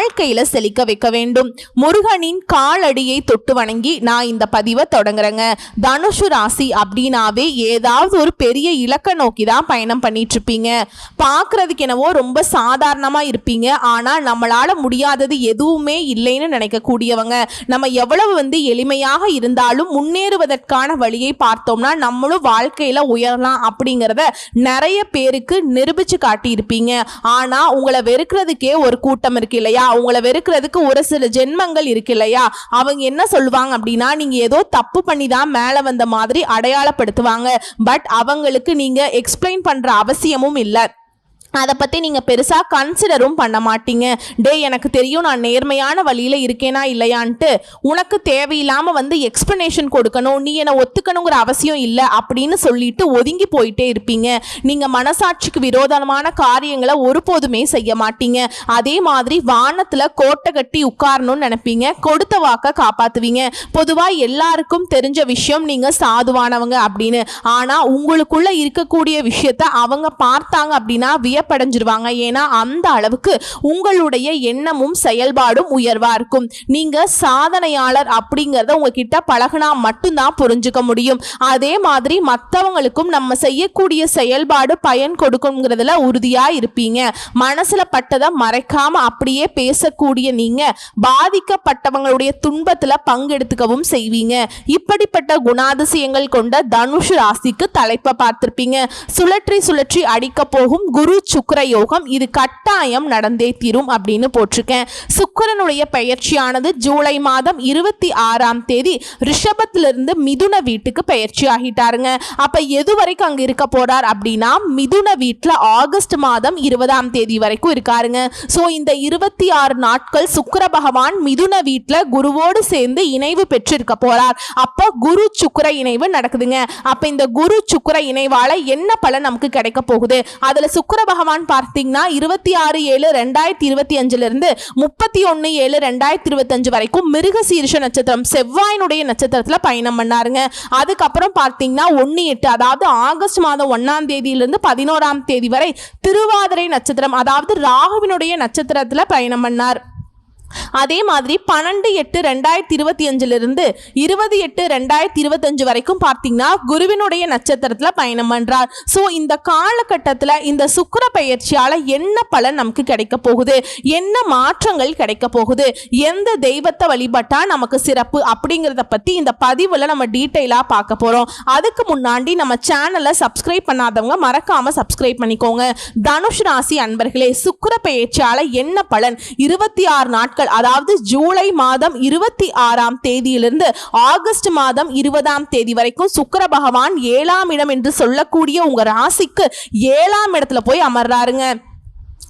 வாழ்க்கையில செழிக்க வைக்க வேண்டும். முருகனின் காலடியை தொட்டு வணங்கி நான் இந்த பதிவை தொடங்குறேங்க. தனுஷு ராசி அப்படின்னாவே ஏதாவது ஒரு பெரிய இலக்க நோக்கி தான் பயணம் பண்ணிட்டு இருப்பீங்க பார்க்கறதுக்கு என்னவோ ரொம்ப சாதாரணமா இருப்பீங்க. ஆனா நம்மளால முடியாதது எதுவுமே இல்லைன்னு நினைக்கக்கூடியவங்க. நம்ம எவ்வளவு வந்து எளிமையாக இருந்தாலும் முன்னேறுவதற்கான வழியை பார்த்தோம்னா நம்மளும் வாழ்க்கையில உயரலாம் அப்படிங்கிறத நிறைய பேருக்கு நிரூபிச்சு காட்டியிருப்பீங்க. ஆனா உங்களை வெறுக்கிறதுக்கே ஒரு கூட்டம் இருக்கு இல்லையா? உங்களை வெறுக்கிறதுக்கு ஒரு சில ஜென்மங்கள் இருக்கு இல்லையா? அவங்க என்ன சொல்லுவாங்க அப்படின்னா நீங்க ஏதோ தப்பு பண்ணி தான் மேலே வந்த மாதிரி அடையாளப்படுத்துவாங்க. பட் அவங்களுக்கு நீங்க எக்ஸ்பிளைன் பண்ற அவசியமும் இல்லை. அதை பற்றி நீங்கள் பெருசாக கன்சிடரும் பண்ண மாட்டீங்க. டே எனக்கு தெரியும் நான் நேர்மையான வழியில் இருக்கேனா இல்லையான்ட்டு உனக்கு தேவையில்லாமல் வந்து எக்ஸ்ப்ளனேஷன் கொடுக்கணும் நீ என்னை ஒத்துக்கணுங்கிற அவசியம் இல்லை அப்படின்னு சொல்லிட்டு ஒதுங்கி போயிட்டே இருப்பீங்க. நீங்கள் மனசாட்சிக்கு விரோதமான காரியங்களை ஒருபோதுமே செய்ய மாட்டீங்க. அதே மாதிரி வானத்தில் கோட்டை கட்டி உட்காரணும்னு நினைப்பீங்க. கொடுத்த வாக்கை காப்பாற்றுவீங்க பொதுவாக எல்லாருக்கும் தெரிஞ்ச விஷயம் நீங்கள் சாதுவானவங்க அப்படின்னு. ஆனால் உங்களுக்குள்ளே இருக்கக்கூடிய விஷயத்த அவங்க பார்த்தாங்க அப்படின்னா வியப்படைஞ்சிருவாங்க. ஏன்னா அந்த அளவுக்கு உங்களுடைய எண்ணமும் செயல்பாடும் உயர்வா இருக்கும். நீங்க சாதனையாளர் அப்படிங்கறத உங்ககிட்ட பழகுனா மட்டும்தான் புரிஞ்சுக்க முடியும். அதே மாதிரி மற்றவங்களுக்கும் நம்ம செய்யக்கூடிய செயல்பாடு பயன் கொடுக்குங்கிறதுல உறுதியா இருப்பீங்க. மனசுல பட்டதை மறைக்காம அப்படியே பேசக்கூடிய நீங்க பாதிக்கப்பட்டவங்களுடைய துன்பத்துல பங்கெடுத்துக்கவும் செய்வீங்க. இப்படிப்பட்ட குணாதிசயங்கள் கொண்ட தனுஷ் ராசிக்கு தலைப்பை பார்த்திருப்பீங்க. சுழற்றி சுழற்றி அடிக்க போகும் குரு சுக்கர யோகம் இது கட்டாயம் நடந்தே தீரும் அப்படின்னு போட்டிருக்கேன். சுக்கரனுடைய பெயர்ச்சியானது ஜூலை மாதம் இருபத்தி ஆறாம் தேதி ரிஷபத்திலிருந்து மிதுன வீட்டுக்கு பெயர்ச்சி ஆகிட்டாருங்க அப்ப எது வரைக்கும் அங்க இருக்க போறார் அப்படின்னா மிதுன வீட்டுல ஆகஸ்ட் மாதம் இருபதாம் தேதி வரைக்கும் இருக்காருங்க. ஸோ இந்த இருபத்தி ஆறு நாட்கள் சுக்கர பகவான் மிதுன வீட்டுல குருவோடு சேர்ந்து இணைவு பெற்றிருக்க போறார். அப்போ குரு சுக்கர இணைவு நடக்குதுங்க. அப்ப இந்த குரு சுக்கர இணைவால என்ன பலன் நமக்கு கிடைக்க போகுது? அதுல சுக்கர பகவான் பார்த்தீங்கன்னா இருபத்தி ஆறு ஏழு ரெண்டாயிரத்தி இருபத்தி அஞ்சுலேருந்து முப்பத்தி ஒன்று ஏழு ரெண்டாயிரத்தி இருபத்தஞ்சு வரைக்கும் மிருக சீர்ஷ நட்சத்திரம் செவ்வாயினுடைய நட்சத்திரத்தில் பயணம் பண்ணாருங்க. அதுக்கப்புறம் பார்த்தீங்கன்னா ஒன்று எட்டு அதாவது ஆகஸ்ட் மாதம் ஒன்றாம் தேதியிலிருந்து பதினோராம் தேதி வரை திருவாதிரை நட்சத்திரம் அதாவது ராகுவினுடைய நட்சத்திரத்தில் பயணம் பண்ணார். அதே மாதிரி பன்னெண்டு எட்டு ரெண்டாயிரத்தி இருபத்தி அஞ்சிலிருந்து இருபது எட்டு ரெண்டாயிரத்தி இருபத்தஞ்சு வரைக்கும் பார்த்தீங்கன்னா குருவினுடைய நட்சத்திரத்தில் பயணம் பண்ணுறார் ஸோ இந்த காலகட்டத்தில் இந்த சுக்கர பயிற்சியால் என்ன பலன் நமக்கு கிடைக்க போகுது? என்ன மாற்றங்கள் கிடைக்க போகுது? எந்த தெய்வத்தை வழிபட்டால் நமக்கு சிறப்பு? அப்படிங்கிறத பற்றி இந்த பதிவில் நம்ம டீட்டெயிலாக பார்க்க போகிறோம் அதுக்கு முன்னாடி நம்ம சேனலை சப்ஸ்கிரைப் பண்ணாதவங்க மறக்காமல் சப்ஸ்கிரைப் பண்ணிக்கோங்க. தனுஷ் ராசி அன்பர்களே சுக்கர பயிற்சியால் என்ன பலன்? இருபத்தி ஆறு நாட்கள் அதாவது ஜூலை மாதம் இருபத்தி ஆறாம் தேதியிலிருந்து ஆகஸ்ட் மாதம் இருபதாம் தேதி வரைக்கும் சுக்கர பகவான் ஏழாம் இடம் என்று சொல்லக்கூடிய உங்க ராசிக்கு ஏழாம் இடத்துல போய் அமர்றாருங்க.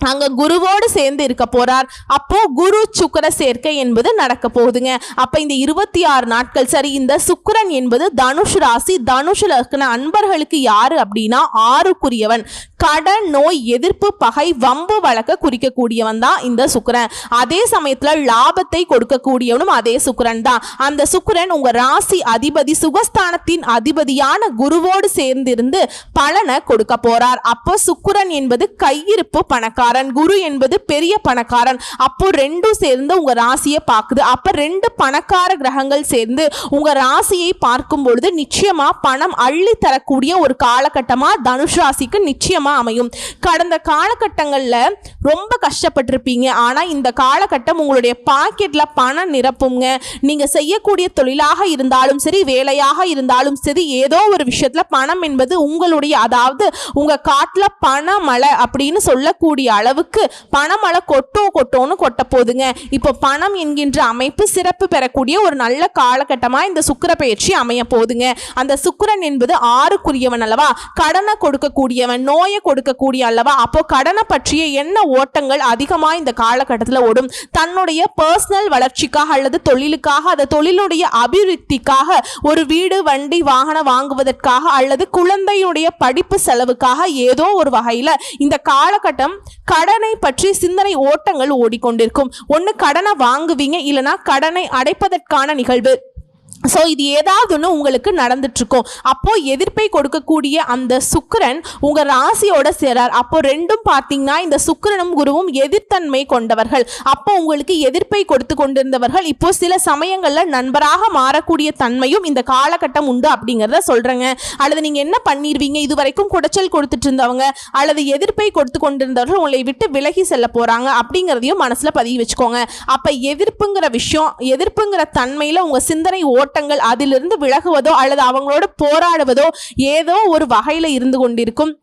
அங்க குருவோடு சேர்ந்து இருக்க போறார். அப்போ குரு சுக்கர சேர்க்கை என்பது நடக்க போகுதுங்க. அப்ப இந்த இருபத்தி ஆறு நாட்கள் சரி இந்த சுக்கரன் என்பது தனுஷ் ராசி. தனுஷ் லக்ன அன்பர்களுக்கு யாரு அப்படின்னா ஆறுக்குரியவன். கடன் நோய் எதிர்ப்பு பகை வம்பு வழக்க குறிக்கக்கூடியவன் தான் இந்த சுக்கரன். அதே சமயத்துல லாபத்தை கொடுக்கக்கூடியவனும் அதே சுக்கரன் தான். அந்த சுக்கரன் உங்க ராசி அதிபதி சுகஸ்தானத்தின் அதிபதியான குருவோடு சேர்ந்திருந்து பலனை கொடுக்க போறார். அப்போ சுக்கரன் என்பது கையிருப்பு பணக்காரன் குரு என்பது பெரிய பணக்காரன். அப்போ ரெண்டும் சேர்ந்து உங்க ராசியை பார்க்குது. அப்ப ரெண்டு பணக்கார கிரகங்கள் சேர்ந்து உங்க ராசியை பார்க்கும் பொழுது நிச்சயமா பணம் அள்ளி தரக்கூடிய ஒரு காலகட்டமா தனுஷ் ராசிக்கு நிச்சயமா அமையும். கடந்த காலகட்டங்களில் ரொம்ப கஷ்டப்பட்டிருப்பீங்க. ஆனால் இந்த காலகட்டம் உங்களுடைய பாக்கெட்ல பணம் நிரப்புங்க நீங்கள் செய்யக்கூடிய தொழிலாக இருந்தாலும் சரி வேலையாக இருந்தாலும் சரி ஏதோ ஒரு விஷயத்துல பணம் என்பது உங்களுடைய அதாவது உங்கள் காட்டில் பணமழை அப்படின்னு சொல்லக்கூடிய அளவுக்கு பணமழை கொட்டோ கொட்டோன்னு கொட்ட போதுங்க இப்போ பணம் என்கின்ற அமைப்பு சிறப்பு பெறக்கூடிய ஒரு நல்ல காலகட்டமாக இந்த சுக்கிர பயிற்சி அமைய போதுங்க அந்த சுக்கிரன் என்பது ஆறுக்குரியவன் அல்லவா? கடனை கொடுக்கக்கூடியவன் நோயை கொடுக்கக்கூடிய அல்லவா? அப்போ கடனை பற்றிய என்ன ஓட்டங்கள் அதிகமாக இந்த காலகட்டத்தில் ஓடும்? தன்னுடைய பர்சனல் வளர்ச்சிக்காக அல்லது தொழிலுக்காக அந்த தொழிலுடைய அபிவிருத்திக்காக ஒரு வீடு வண்டி வாகனம் வாங்குவதற்காக அல்லது குழந்தையுடைய படிப்பு செலவுக்காக ஏதோ ஒரு வகையில் இந்த காலகட்டம் கடனை பற்றி சிந்தனை ஓட்டங்கள் ஓடிக்கொண்டிருக்கும். ஒன்று கடனை வாங்குவீங்க இல்லைனா கடனை அடைப்பதற்கான நிகழ்வு. ஸோ இது ஏதாவது ஒன்று உங்களுக்கு நடந்துட்டு அப்போது எதிர்ப்பை கொடுக்கக்கூடிய அந்த சுக்கரன் உங்கள் ராசியோட சேரார். அப்போது ரெண்டும் பார்த்தீங்கன்னா இந்த சுக்கிரனும் குருவும் எதிர்த்தன்மை கொண்டவர்கள். அப்போ உங்களுக்கு எதிர்ப்பை கொடுத்து கொண்டிருந்தவர்கள். இப்போ சில சமயங்களில் நண்பராக மாறக்கூடிய தன்மையும் இந்த காலகட்டம் உண்டு அப்படிங்கிறத சொல்கிறேங்க அல்லது நீங்கள் என்ன பண்ணிடுவீங்க இது வரைக்கும் குடைச்சல் கொடுத்துட்டு இருந்தவங்க அல்லது எதிர்ப்பை கொடுத்து கொண்டிருந்தவர்கள் உங்களை விட்டு விலகி செல்ல போகிறாங்க அப்படிங்கிறதையும் மனசில் பதிவு வச்சுக்கோங்க. அப்போ எதிர்ப்புங்கிற விஷயம் எதிர்ப்புங்கிற தன்மையில் உங்கள் சிந்தனை ஓட்டங்கள் அதிலிருந்து விலகுவதோ அல்லது அவங்களோட போராடுவதோ ஏதோ ஒரு வகையில் இருந்து கொண்டிருக்கும்.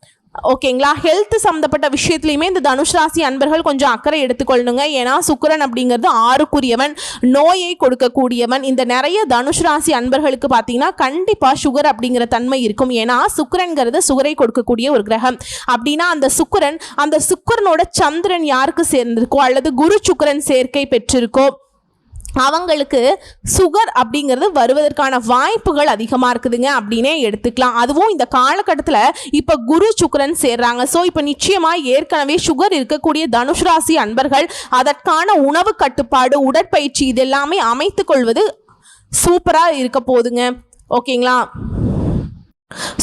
ஓகேங்களா ஹெல்த் சம்மந்தப்பட்ட விஷயத்துலையுமே இந்த தனுஷ் ராசி அன்பர்கள் கொஞ்சம் அக்கறை எடுத்துக்கொள்ளணுங்க. ஏன்னா சுக்கரன் அப்படிங்கிறது ஆறுக்குரியவன் நோயை கொடுக்கக்கூடியவன். இந்த நிறைய தனுஷ் ராசி அன்பர்களுக்கு பார்த்தீங்கன்னா கண்டிப்பாக சுகர் அப்படிங்கிற தன்மை இருக்கும். ஏன்னா சுக்கரன்கிறது சுகரை கொடுக்கக்கூடிய ஒரு கிரகம். அப்படின்னா அந்த சுக்கிரன் அந்த சுக்கரனோட சந்திரன் யாருக்கு சேர்ந்திருக்கோ அல்லது குரு சுக்கரன் சேர்க்கை பெற்றிருக்கோ அவங்களுக்கு சுகர் அப்படிங்கிறது வருவதற்கான வாய்ப்புகள் அதிகமாக இருக்குதுங்க அப்படின்னே எடுத்துக்கலாம். அதுவும் இந்த காலகட்டத்தில் இப்போ குரு சுக்கரன் சேர்றாங்க. ஸோ இப்போ நிச்சயமாக ஏற்கனவே சுகர் இருக்கக்கூடிய தனுஷ் ராசி அன்பர்கள் அதற்கான உணவு கட்டுப்பாடு உடற்பயிற்சி இது எல்லாமே கொள்வது சூப்பராக இருக்க போகுதுங்க. ஓகேங்களா?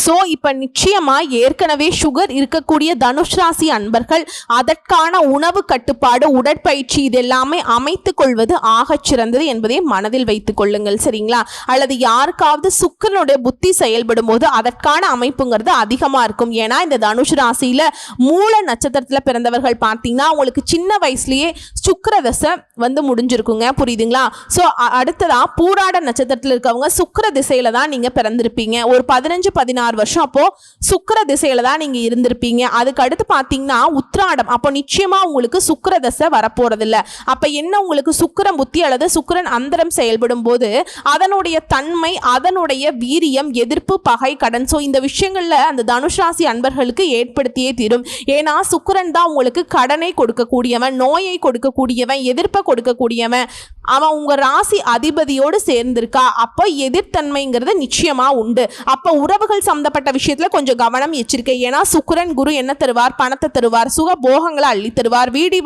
ஸோ இப்போ நிச்சயமாக ஏற்கனவே சுகர் இருக்கக்கூடிய தனுஷ் ராசி அன்பர்கள் அதற்கான உணவு கட்டுப்பாடு உடற்பயிற்சி இது எல்லாமே அமைத்துக் கொள்வது ஆகச் சிறந்தது என்பதை மனதில் வைத்துக் கொள்ளுங்கள் சரிங்களா? அல்லது யாருக்காவது சுக்கரனுடைய புத்தி செயல்படும் போது அதற்கான அமைப்புங்கிறது அதிகமாக இருக்கும். ஏன்னா இந்த தனுஷ் ராசியில் மூல நட்சத்திரத்தில் பிறந்தவர்கள் பார்த்தீங்கன்னா அவங்களுக்கு சின்ன வயசுலேயே சுக்கர தசை வந்து முடிஞ்சிருக்குங்க. புரியுதுங்களா? ஸோ அடுத்ததாக பூராட நட்சத்திரத்தில் இருக்கவங்க சுக்கிர திசையில் தான் நீங்கள் பிறந்திருப்பீங்க. ஒரு பதினஞ்சு பதினாறு வருஷம். அப்போ சுக்கர திசையில தான் நீங்க இருந்திருப்பீங்க. அதுக்கு அடுத்து பார்த்தீங்கன்னா உத்ராடம் அப்போ நிச்சயமா உங்களுக்கு சுக்கிர தசை வரப்போறதில்ல. அப்ப என்ன உங்களுக்கு சுக்கரம் புத்தி அல்லது சுக்கிரன் அந்தரம் செயல்படும் போது அதனுடைய தன்மை அதனுடைய வீரியம் எதிர்ப்பு பகை கடன். ஸோ இந்த விஷயங்கள்ல அந்த தனுஷ் ராசி அன்பர்களுக்கு ஏற்படுத்தியே தீரும். ஏன்னா சுக்கரன் தான் உங்களுக்கு கடனை கொடுக்கக்கூடியவன் நோயை கொடுக்கக்கூடியவன் எதிர்ப்பை கொடுக்கக்கூடியவன். அவன் உங்க ராசி அதிபதியோடு சேர்ந்திருக்கா. அப்போ எதிர்த்தன்மைங்கிறது நிச்சயமா உண்டு. அப்போ உறவுகள் சம்பந்தப்பட்ட விஷயத்துல கொஞ்சம் கவனம் எச்சரிக்கை. ஏன்னா சுக்கரன் குரு என்ன தருவார்? பணத்தை தருவார். சுக போகங்களை அள்ளி தருவார். வீடு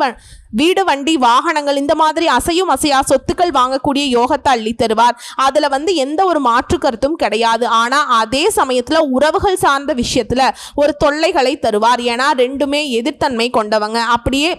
வீடு வண்டி வாகனங்கள் இந்த மாதிரி அசையும் அசையா சொத்துக்கள் வாங்கக்கூடிய யோகத்தை அள்ளி தருவார். அதுல வந்து எந்த ஒரு மாற்று கருத்தும் கிடையாது. ஆனா அதே சமயத்துல உறவுகள் சார்ந்த விஷயத்துல ஒரு தொல்லைகளை தருவார். ஏன்னா ரெண்டுமே எதிர்த்தன்மை கொண்டவங்க. அப்படியே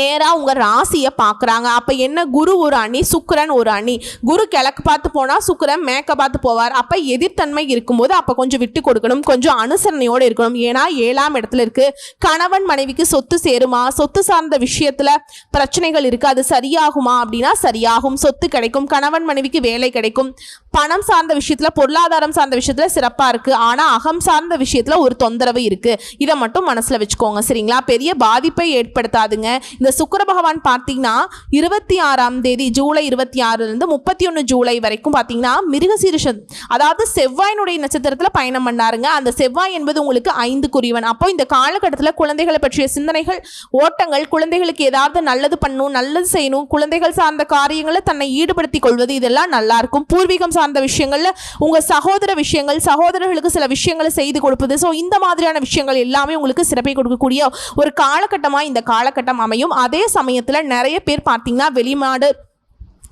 நேராக உங்கள் ராசியை பார்க்குறாங்க அப்போ என்ன? குரு ஒரு அணி சுக்கரன் ஒரு அணி. குரு கிழக்கு பார்த்து போனால் சுக்கரன் மேக்க பார்த்து போவார். அப்போ எதிர்த்தன்மை இருக்கும்போது அப்போ கொஞ்சம் விட்டு கொடுக்கணும். கொஞ்சம் அனுசரணையோடு இருக்கணும். ஏன்னா ஏழாம் இடத்துல இருக்குது கணவன் மனைவிக்கு சொத்து சேருமா? சொத்து சார்ந்த விஷயத்தில் பிரச்சனைகள் இருக்குது. அது சரியாகுமா அப்படின்னா சரியாகும். சொத்து கிடைக்கும். கணவன் மனைவிக்கு வேலை கிடைக்கும். பணம் சார்ந்த விஷயத்தில் பொருளாதாரம் சார்ந்த விஷயத்தில் சிறப்பாக இருக்குது ஆனால் அகம் சார்ந்த விஷயத்தில் ஒரு தொந்தரவு இருக்குது இதை மட்டும் மனசில் வச்சுக்கோங்க சரிங்களா? பெரிய பாதிப்பை ஏற்படுத்தாதுங்க. இந்த சுக்கர பகவான் பார்த்தீங்கன்னா இருபத்தி ஆறாம் தேதி ஜூலை இருபத்தி ஆறுலேருந்து முப்பத்தி ஒன்று ஜூலை வரைக்கும் பார்த்தீங்கன்னா மிருகசீரிஷம் அதாவது செவ்வாயினுடைய நட்சத்திரத்தில் பயணம் பண்ணாருங்க. அந்த செவ்வாய் என்பது உங்களுக்கு ஐந்து குறிவன். அப்போ இந்த காலகட்டத்தில் குழந்தைகளை பற்றிய சிந்தனைகள் ஓட்டங்கள் குழந்தைகளுக்கு ஏதாவது நல்லது பண்ணணும் நல்லது செய்யணும் குழந்தைகள் சார்ந்த காரியங்களை தன்னை ஈடுபடுத்திக் கொள்வது இதெல்லாம் நல்லா இருக்கும். பூர்வீகம் சார்ந்த விஷயங்களில் உங்கள் சகோதர விஷயங்கள் சகோதரர்களுக்கு சில விஷயங்களை செய்து கொடுப்பது. ஸோ இந்த மாதிரியான விஷயங்கள் எல்லாமே உங்களுக்கு சிறப்பை கொடுக்கக்கூடிய ஒரு காலகட்டமாக இந்த காலகட்டம் அமையும். அதே சமயத்தில் நிறைய பேர் பார்த்தீங்கன்னா வெளிநாடு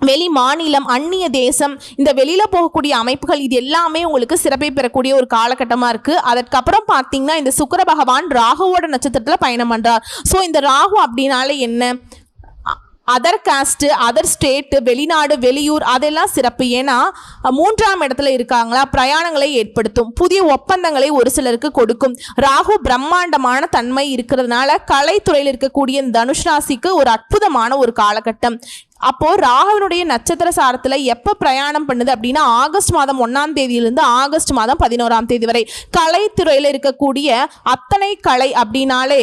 வெளி மாநிலம் அந்நிய தேசம் இந்த வெளியில் போகக்கூடிய அமைப்புகள் இது எல்லாமே உங்களுக்கு சிறப்பை பெறக்கூடிய ஒரு காலகட்டமாக இருக்குது அதற்கப்புறம் பார்த்தீங்கன்னா இந்த சுக்கர பகவான் ராகுவோட நட்சத்திரத்தில் பயணம் பண்ணுறார் ஸோ இந்த ராகு அப்படின்னாலே என்ன? அதர் காஸ்ட்டு அதர் ஸ்டேட்டு வெளிநாடு வெளியூர் அதெல்லாம் சிறப்பு. ஏன்னா மூன்றாம் இடத்துல இருக்காங்களா பிரயாணங்களை ஏற்படுத்தும். புதிய ஒப்பந்தங்களை ஒரு சிலருக்கு கொடுக்கும். ராகு பிரம்மாண்டமான தன்மை இருக்கிறதுனால கலைத்துறையில் இருக்கக்கூடிய தனுஷ் ராசிக்கு ஒரு அற்புதமான ஒரு காலகட்டம். அப்போ ராகவனுடைய நட்சத்திர சாரத்துல எப்ப பிரயாணம் பண்ணுது அப்படின்னா ஆகஸ்ட் மாதம் ஒன்னாம் தேதியிலிருந்து ஆகஸ்ட் மாதம் பதினோராம் தேதி வரை. கலைத்துறையில் இருக்கக்கூடிய அத்தனை கலை அப்படின்னாலே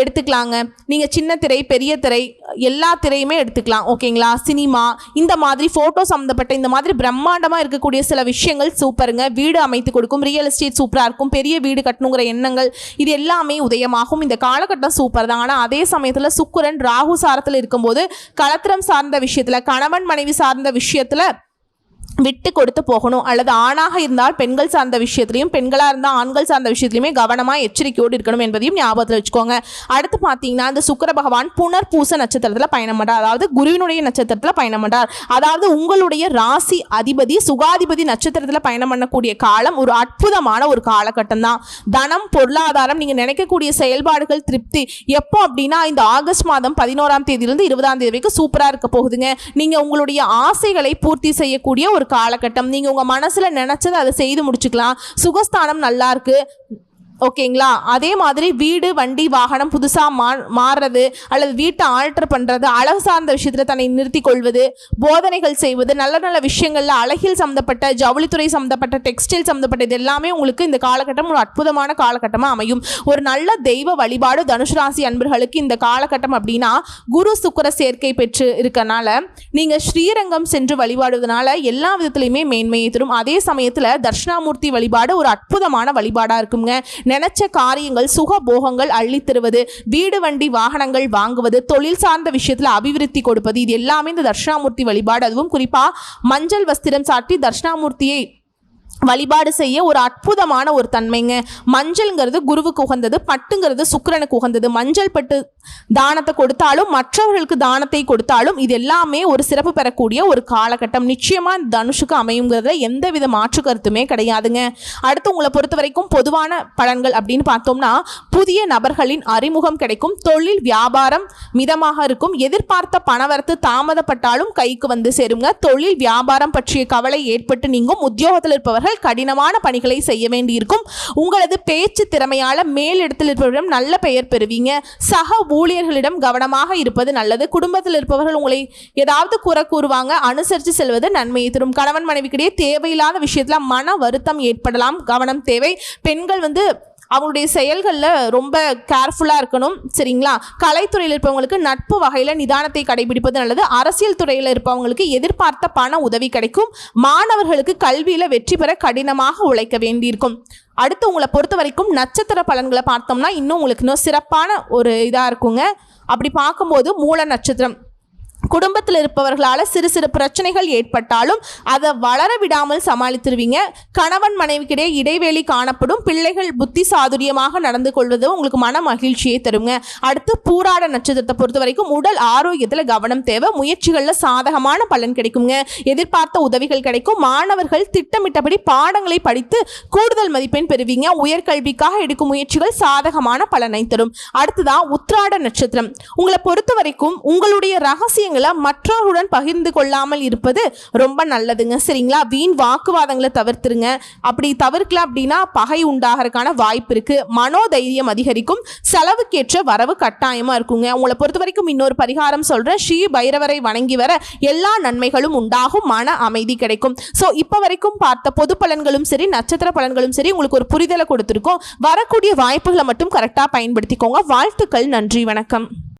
எடுத்துக்கலாங்க. நீங்கள் சின்ன திரை பெரிய திரை எல்லா திரையுமே எடுத்துக்கலாம். ஓகேங்களா? சினிமா இந்த மாதிரி ஃபோட்டோ சம்மந்தப்பட்ட இந்த மாதிரி பிரம்மாண்டமாக இருக்கக்கூடிய சில விஷயங்கள் சூப்பருங்க. வீடு அமைத்து கொடுக்கும் ரியல் எஸ்டேட் சூப்பராக இருக்கும் பெரிய வீடு கட்டணுங்கிற எண்ணங்கள் இது எல்லாமே உதயமாகும். இந்த காலகட்டம் சூப்பர் தான். ஆனால் அதே சமயத்தில் சுக்குரன் ராகு சாரத்தில் இருக்கும்போது கலத்திரம் சார்ந்த விஷயத்தில் கணவன் மனைவி சார்ந்த விஷயத்தில் விட்டு கொடுத்து போகணும் அல்லது ஆணாக இருந்தால் பெண்கள் சார்ந்த விஷயத்திலையும் பெண்களாக இருந்தால் ஆண்கள் சார்ந்த விஷயத்திலையுமே கவனமாக எச்சரிக்கையோடு இருக்கணும் என்பதையும் ஞாபகத்தில் வச்சுக்கோங்க. அடுத்து பார்த்தீங்கன்னா இந்த சுக்கிர பகவான் புனர் பூச நட்சத்திரத்தில் பயணம் பண்ணுறார் அதாவது குருவினுடைய நட்சத்திரத்தில் பயணம் பண்றார். அதாவது உங்களுடைய ராசி அதிபதி சுகாதிபதி நட்சத்திரத்தில் பயணம் பண்ணக்கூடிய காலம் ஒரு அற்புதமான ஒரு காலகட்டம் தான் தனம் பொருளாதாரம் நீங்கள் நினைக்கக்கூடிய செயல்பாடுகள் திருப்தி. எப்போ அப்படின்னா இந்த ஆகஸ்ட் மாதம் பதினோராம் தேதியிலிருந்து இருபதாம் தேதி வரைக்கும் சூப்பராக இருக்க போகுதுங்க. நீங்கள் உங்களுடைய ஆசைகளை பூர்த்தி செய்யக்கூடிய ஒரு காலகட்டம். நீங்கள் உங்கள் மனசில் நினச்சதை அதை செய்து முடிச்சுக்கலாம். சுகஸ்தானம் நல்லா இருக்கு. ஓகேங்களா? அதே மாதிரி வீடு வண்டி வாகனம் புதுசாக மா மாறுறது அல்லது வீட்டை ஆல்டர் பண்ணுறது அழகு சார்ந்த விஷயத்தில் தன்னை நிறுத்தி கொள்வது போதனைகள் செய்வது நல்ல நல்ல விஷயங்களில் அழகில் சம்மந்தப்பட்ட ஜவுளித்துறை சம்மந்தப்பட்ட டெக்ஸ்டைல் சம்மந்தப்பட்ட இது எல்லாமே உங்களுக்கு இந்த காலகட்டம் ஒரு அற்புதமான காலகட்டமாக அமையும். ஒரு நல்ல தெய்வ வழிபாடு தனுஷ் ராசி அன்பர்களுக்கு இந்த காலகட்டம் அப்படின்னா குரு சுக்கிர சேர்க்கை பெற்று இருக்கனால நீங்கள் ஸ்ரீரங்கம் சென்று வழிபாடுவதனால எல்லா விதத்துலையுமே மேன்மையை தரும். அதே சமயத்தில் தட்சிணாமூர்த்தி வழிபாடு ஒரு அற்புதமான வழிபாடாக இருக்குங்க. நினைச்ச காரியங்கள் சுக போகங்கள் அள்ளி தருவது வீடு வண்டி வாகனங்கள் வாங்குவது தொழில் சார்ந்த விஷயத்தில் அபிவிருத்தி கொடுப்பது இது எல்லாமே இந்த தர்ஷனாமூர்த்தி வழிபாடு. அதுவும் குறிப்பாக மஞ்சள் வஸ்திரம் சாட்டி தர்ஷனாமூர்த்தியை வழிபாடு செய்ய ஒரு அற்புதமான ஒரு தன்மைங்க. மஞ்சள்ங்கிறது குருவுக்கு உகந்தது பட்டுங்கிறது சுக்கிரனுக்கு உகந்தது. மஞ்சள் பட்டு தானத்தை கொடுத்தாலும் மற்றவர்களுக்கு தானத்தை கொடுத்தாலும் இது எல்லாமே ஒரு சிறப்பு பெறக்கூடிய ஒரு காலகட்டம். நிச்சயமா இந்த தனுஷுக்கு அமையுங்கிறதுல எந்த வித மாற்று கருத்துமே கிடையாதுங்க. அடுத்து உங்களை பொறுத்த வரைக்கும் பொதுவான பலன்கள் அப்படின்னு பார்த்தோம்னா புதிய நபர்களின் அறிமுகம் கிடைக்கும் தொழில் வியாபாரம் மிதமாக இருக்கும் எதிர்பார்த்த பணவரத்து தாமதப்பட்டாலும் கைக்கு வந்து சேருங்க. தொழில் வியாபாரம் பற்றிய கவலை ஏற்பட்டு நீங்கும் உத்தியோகத்தில் இருப்பவர்கள் கடினமான பணிகளை செய்ய வேண்டியிருக்கும். உங்களது பேச்சு திறமையால மேலிடத்தில் இருப்பவரிடம் நல்ல பெயர் பெறுவீங்க. சக ஊழியர்களிடம் கவனமாக இருப்பது நல்லது. குடும்பத்தில் இருப்பவர்கள் உங்களை ஏதாவது குறை கூறுவாங்க அனுசரித்து செல்வது நன்மையை தரும். கணவன் மனைவிக்கிடையே தேவையில்லாத விஷயத்தில் மன வருத்தம் ஏற்படலாம். கவனம் தேவை. பெண்கள் வந்து அவங்களுடைய செயல்களில் ரொம்ப கேர்ஃபுல்லாக இருக்கணும் சரிங்களா? கலைத்துறையில் இருப்பவங்களுக்கு நட்பு வகையில் நிதானத்தை கடைபிடிப்பது நல்லது. அரசியல் துறையில் இருப்பவங்களுக்கு எதிர்பார்த்த பண உதவி கிடைக்கும். மாணவர்களுக்கு கல்வியில் வெற்றி பெற கடினமாக உழைக்க வேண்டியிருக்கும். அடுத்து உங்களை பொறுத்த வரைக்கும் நட்சத்திர பலன்களை பார்த்தோம்னா இன்னும் உங்களுக்கு இன்னும் சிறப்பான ஒரு இதாக இருக்குங்க. அப்படி பார்க்கும்போது மூல நட்சத்திரம். குடும்பத்தில் இருப்பவர்களால் சிறு சிறு பிரச்சனைகள் ஏற்பட்டாலும் அதை வளர விடாமல் சமாளித்துருவீங்க. கணவன் மனைவிக்கிடையே இடைவெளி காணப்படும். பிள்ளைகள் புத்தி சாதுரியமாக நடந்து கொள்வது உங்களுக்கு மன மகிழ்ச்சியை தருங்க. அடுத்து பூராட நட்சத்திரத்தை பொறுத்த வரைக்கும் உடல் ஆரோக்கியத்தில் கவனம் தேவை. முயற்சிகளில் சாதகமான பலன் கிடைக்குங்க. எதிர்பார்த்த உதவிகள் கிடைக்கும். மாணவர்கள் திட்டமிட்டபடி பாடங்களை படித்து கூடுதல் மதிப்பெண் பெறுவீங்க. உயர்கல்விக்காக எடுக்கும் முயற்சிகள் சாதகமான பலனை தரும். அடுத்ததான் உத்ராட நட்சத்திரம். உங்களை பொறுத்த வரைக்கும் உங்களுடைய ரகசியங்களை மற்றவர்களுடன் பகிர்ந்து கொள்ளாமல் இருப்பது ரொம்ப நல்லதுங்க. சரிங்களா? வீண் வாக்குவாதங்களை தவிர்த்துருங்க. அப்படி தவிர்க்கல அப்படின்னா பகை உண்டாகிறதுக்கான வாய்ப்பு இருக்கு. மனோதைரியம் அதிகரிக்கும். செலவுக்கேற்ற வரவு கட்டாயமாக இருக்குங்க. உங்களை பொறுத்த வரைக்கும் இன்னொரு பரிகாரம் சொல்கிறேன் ஸ்ரீ பைரவரை வணங்கி வர எல்லா நன்மைகளும் உண்டாகும். மன அமைதி கிடைக்கும். ஸோ இப்போ வரைக்கும் பார்த்த பொது பலன்களும் சரி நட்சத்திர பலன்களும் சரி உங்களுக்கு ஒரு புரிதலை கொடுத்துருக்கோம். வரக்கூடிய வாய்ப்புகளை மட்டும் கரெக்டாக பயன்படுத்திக்கோங்க. வாழ்த்துக்கள். நன்றி. வணக்கம்.